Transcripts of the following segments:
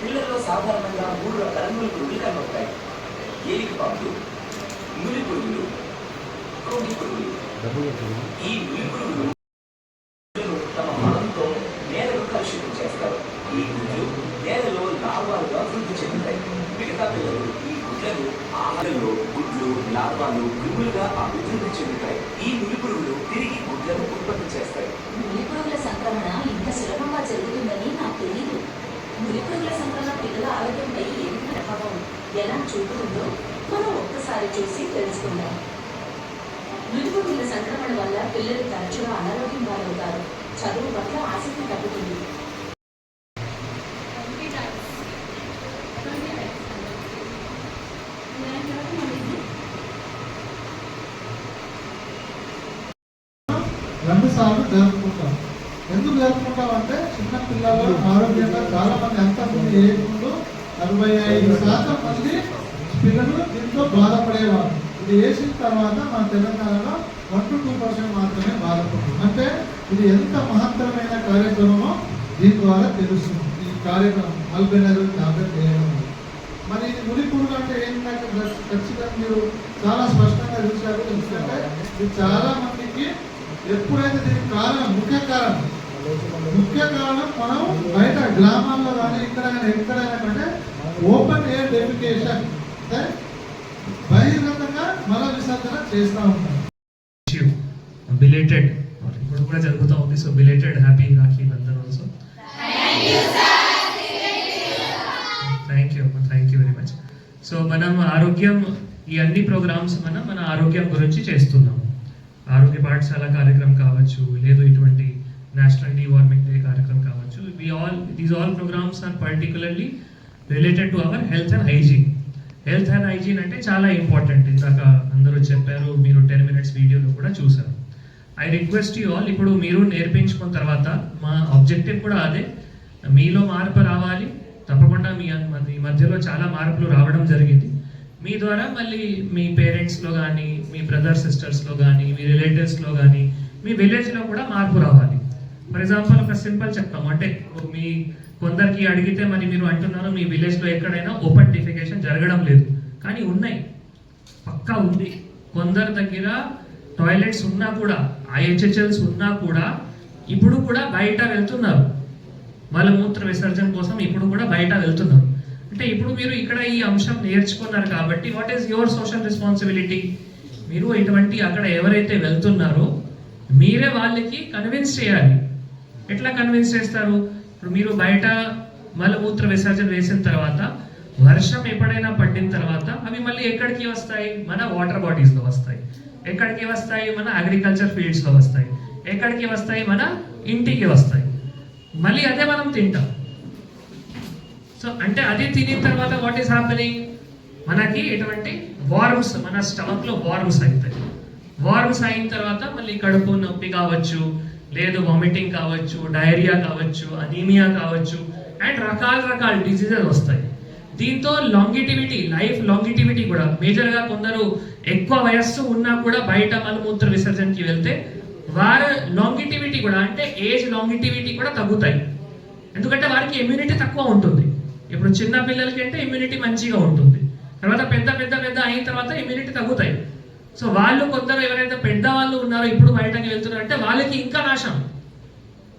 పిల్లల్లో సాధారణంగా మూడు రకాల నులి పురుగులు కనబడతాయి ఏలికి పాములు నులి పురుగులు ఈ నులి పురుగులు గుడ్లను తమ నేలను కలుషితం చేస్తారు. ఈ గుడ్లు నేలలో వృద్ధి చెందుతాయి. మిగతా పిల్లలు ఈ గుడ్లను ఆహారంలో గుడ్లు అభివృద్ధి చెందుతాయి. ఈ తిరిగి గుడ్లను ఉత్పత్తి చేస్తాయి. నులిపురుగుల సంక్రమణ ఇంత సులభంగా జరుగుతుందని నాకు తెలియదు నులిపురుగుల సంక్రమణ పిల్లల ఆరోగ్యంపై ఎంత ప్రభావం ఎలా చూపుతుందో మనం ఒక్కసారి చూసి తెలుసుకుందాం. నులిపురుగుల సంక్రమణ వల్ల పిల్లలు తరచుగా అనారోగ్యం పాలవుతారు. చదువు పట్ల ఆసక్తి తగ్గుతుంది. రెండు సార్లు జరుపుకుంటాం ఎందుకు జరుపుకుంటాం అంటే చిన్న పిల్లలు ఆరోగ్యంగా చాలా మంది ఎంత మంది తొంభై ఐదు శాతం మంది పిల్లలు దీంతో బాధపడేవారు. ఇది వేసిన తర్వాత మన తెలంగాణలో వన్ టు టూ పర్సెంట్ మాత్రమే బాధపడుతుంది. అంటే ఇది ఎంత మహత్తరమైన కార్యక్రమమో దీని ద్వారా తెలుస్తుంది. ఈ కార్యక్రమం అల్బెనర్ టాబ్లెట్ వేయడం వల్ల. మరి ఇది ముడి పురుగు అంటే ఏంటంటే ఖచ్చితంగా మీరు చాలా స్పష్టంగా చూశారు. ఎందుకంటే ఇది చాలా మందికి ఎప్పుడైతే దీనికి కారణం ముఖ్య కారణం ముఖ్య కారణం మనం బయట గ్రామాల్లో కానీ ఇక్కడ కానీ ఓపెన్ ఎయిర్ డెఫికేషన్. అంటే బహిర్గతంగా మల విసర్జన చేస్తూ ఉంటాం బిలేటెడ్ ఇప్పుడు కూడా జరుగుతూ ఉంది so belated happy Rakhi Bandhan also thank you thank you very much so మనం ఆరోగ్యం ఈ అన్ని ప్రోగ్రామ్స్ మనం మన ఆరోగ్యం గురించి చేస్తున్నాము. ఆరోగ్య పాఠశాల కార్యక్రమం కావచ్చు లేదు ఇటువంటి నేషనల్ డివార్మింగ్ డే కార్యక్రమం కావచ్చు. We all these all programs are particularly related to our health and hygiene health and hygiene అంటే చాలా ఇంపార్టెంట్ ఇందాక అందరూ చెప్పారు మీరు టెన్ మినిట్స్ వీడియోలో కూడా చూసారు ఐ రిక్వెస్ట్ యూ ఆల్ ఇప్పుడు మీరు నేర్పించుకున్న తర్వాత మా ఆబ్జెక్టివ్ కూడా అదే. మీలో మార్పు రావాలి. తప్పకుండా మీ మీ మధ్యలో చాలా మార్పులు రావడం జరిగింది. మీ ద్వారా మళ్ళీ మీ పేరెంట్స్లో కానీ మీ బ్రదర్ సిస్టర్స్లో కానీ మీ రిలేటివ్స్లో కానీ మీ విలేజ్లో కూడా మార్పు రావాలి. ఫర్ ఎగ్జాంపుల్ ఒక సింపుల్ చెప్తాం. అంటే మీ కొందరికి అడిగితే మరి మీరు అంటున్నారు మీ విలేజ్లో ఎక్కడైనా ఓపెన్ డిఫికేషన్ జరగడం లేదు. కానీ ఉన్నాయి. పక్కా ఉంది. కొందరి దగ్గర టాయిలెట్స్ ఉన్నా కూడా ఐహెచ్హెచ్ఎల్స్ ఉన్నా కూడా ఇప్పుడు కూడా బయట వెళ్తున్నారు. మలమూత్ర విసర్జన కోసం ఇప్పుడు కూడా బయట వెళ్తున్నారు. అంటే ఇప్పుడు మీరు ఇక్కడ ఈ అంశం నేర్చుకున్నారు కాబట్టి what is your social responsibility మీరు ఇటువంటి అక్కడ ఎవరైతే వెళ్తున్నారో మీరే వాళ్ళకి కన్విన్స్ చేయాలి. ఎట్లా కన్విన్స్ చేస్తారు? ఇప్పుడు మీరు బయట మలమూత్ర విసర్జన వేసిన తర్వాత వర్షం ఎప్పుడైనా పడిన తర్వాత అవి మళ్ళీ ఎక్కడికి వస్తాయి? మన వాటర్ బాడీస్లో వస్తాయి. ఎక్కడికి వస్తాయి? మన అగ్రికల్చర్ ఫీల్డ్స్లో వస్తాయి. ఎక్కడికి వస్తాయి? మన ఇంటికి వస్తాయి. మళ్ళీ అదే మనం తింటాం. సో అంటే అదే తినిన తర్వాత వాట్ ఈస్ హ్యాపెనింగ్ మనకి ఎటువంటి వార్మ్స్ మన స్టమక్లో వార్మ్స్ అవుతాయి వార్మ్స్ అయిన తర్వాత మళ్ళీ కడుపు నొప్పి కావచ్చు లేదు వామిటింగ్ కావచ్చు డయేరియా కావచ్చు అనీమియా కావచ్చు అండ్ రకాల రకాల డిసీజెస్ వస్తాయి. దీంతో లాంగిటివిటీ లైఫ్ లాంగిటివిటీ కూడా మేజర్గా కొందరు ఎక్కువ వయస్సు ఉన్నా కూడా బయట మలమూత్ర విసర్జనకి వెళ్తే వారి లాంగిటివిటీ కూడా అంటే ఏజ్ లాంగిటివిటీ కూడా తగ్గుతాయి. ఎందుకంటే వారికి ఇమ్యూనిటీ తక్కువ ఉంటుంది. ఇప్పుడు చిన్న పిల్లలకి అంటే ఇమ్యూనిటీ మంచిగా ఉంటుంది. తర్వాత పెద్ద పెద్ద పెద్ద అయిన తర్వాత ఇమ్యూనిటీ తగ్గుతాయి. సో వాళ్ళు కొందరు ఎవరైతే పెద్దవాళ్ళు ఉన్నారో ఇప్పుడు బయటకి వెళ్తున్నారు అంటే వాళ్ళకి ఇంకా నాశం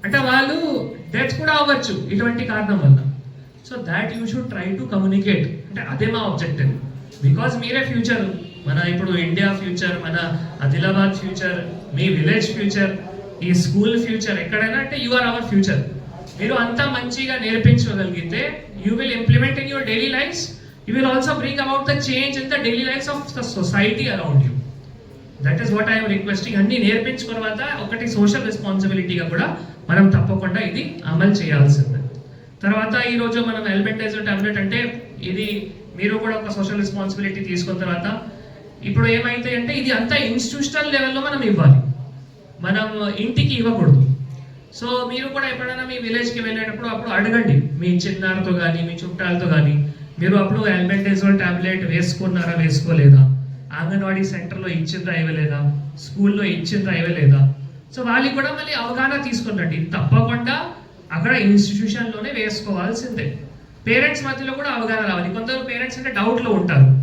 అంటే వాళ్ళు డెత్ కూడా అవ్వచ్చు ఇటువంటి కారణం వల్ల. So that you should try to communicate అంటే అదే మా ఆబ్జెక్టివ్ బికాస్ మీరే ఫ్యూచర్ మన ఇప్పుడు ఇండియా ఫ్యూచర్ మన ఆదిలాబాద్ ఫ్యూచర్ మీ విలేజ్ ఫ్యూచర్ ఈ స్కూల్ ఫ్యూచర్ ఎక్కడైనా అంటే యు ఆర్ అవర్ ఫ్యూచర్ మీరు అంతా మంచిగా నేర్పించగలిగితే you will implement in your daily lives you will also bring about the change in the daily lives of the society around you that is what I'm requesting అన్ని నేర్పించుకున్న తర్వాత ఒకటి social రెస్పాన్సిబిలిటీగా కూడా మనం తప్పకుండా ఇది అమలు చేయాల్సిందే. తర్వాత ఈరోజు మనం ఎల్బెంటైజర్ టాబ్లెట్ అంటే ఇది మీరు కూడా ఒక సోషల్ రెస్పాన్సిబిలిటీ తీసుకున్న తర్వాత ఇప్పుడు ఏమైతే అంటే ఇది అంతా ఇన్స్టిట్యూషనల్ లెవెల్లో మనం ఇవ్వాలి. మనం ఇంటికి ఇవ్వకూడదు. సో మీరు కూడా ఎప్పుడైనా మీ విలేజ్కి వెళ్ళేటప్పుడు అప్పుడు అడగండి. మీ చిన్నారితో కానీ మీ చుట్టాలతో కానీ మీరు అప్పుడు ఆల్బెంటైజోల్ టాబ్లెట్ వేసుకున్నారా వేసుకోలేదా? అంగన్వాడీ సెంటర్లో ఇచ్చిందా ఇవ్వలేదా స్కూల్లో ఇచ్చిందా ఇవ్వలేదా సో వాళ్ళకి కూడా మళ్ళీ అవగాహన తీసుకున్నట్టు. తప్పకుండా అక్కడ ఇన్స్టిట్యూషన్లోనే వేసుకోవాల్సిందే. పేరెంట్స్ మధ్యలో కూడా అవగాహన రావాలి. కొందరు పేరెంట్స్ అంటే డౌట్లో ఉంటారు.